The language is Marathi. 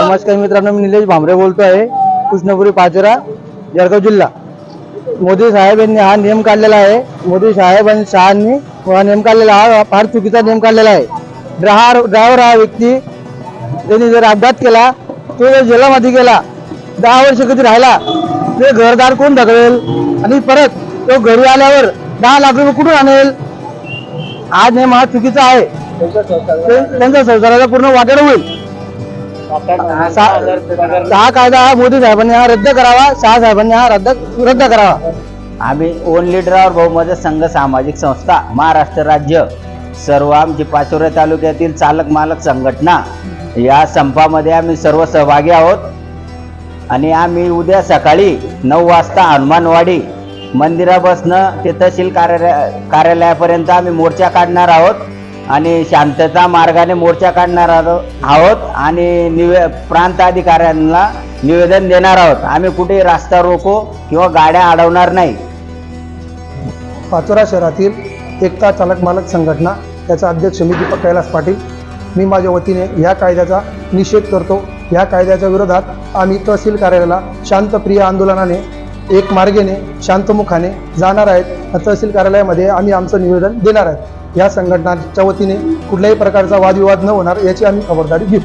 नमस्कार मित्रांनो मी निलेश भांबरे बोलतो आहे. कृष्णपुरी पाचोरा जळगाव जिल्हा. मोदी साहेब यांनी हा नियम काढलेला आहे. मोदी साहेब आणि शहांनी हा नियम काढलेला हा फार चुकीचा नियम काढलेला आहे. ड्रायव्हर ड्रायव्हर हा व्यक्ती त्यांनी जर अपघात केला तो जर जेलामध्ये गेला दहा वर्ष कधी राहिला ते घरदार कोण ढकलेल? आणि परत तो घरी आल्यावर दहा लाख रुपये कुठून आणेल? आज हे महा चुकीचं आहे. त्यांचा त्यांच्या संसाराचा पूर्ण वाटेड होईल. सा- हा कायदा हा मोदी साहेबांनी हा रद्द करावा शहा साहेबांनी हा रद्द रद्द करावा. आम्ही ओन लिडरावर बहुमत संघ सामाजिक संस्था महाराष्ट्र राज्य सर्व आमची पाचोरा तालुक्यातील चालक मालक संघटना या संपामध्ये आम्ही सर्व सहभागी आहोत. आणि आम्ही उद्या सकाळी नऊ वाजता हनुमानवाडी मंदिरापासनं ते तहसील कार्यालय कार्यालयापर्यंत आम्ही मोर्चा काढणार आहोत आणि शांतता मार्गाने मोर्चा काढणार आहोत आणि निवे प्रांत अधिकाऱ्यांना निवेदन देणार आहोत. आम्ही कुठे रास्ता रोको किंवा गाड्या अडवणार नाही. पाचोरा शहरातील एकता चालक मालक संघटना त्याचा अध्यक्ष मी दीपक कैलास पाटील. मी माझ्या वतीने ह्या कायद्याचा निषेध करतो. ह्या कायद्याच्या विरोधात आम्ही तहसील कार्यालयाला शांतप्रिय आंदोलनाने एक मार्गेने शांतमुखाने जाणार आहेत. तहसील कार्यालयामध्ये आम्ही आमचं निवेदन देणार आहेत. या संघटनाच्या वतीने कुठल्याही प्रकारचा वादविवाद न होणार याची आम्ही खबरदारी घेऊ.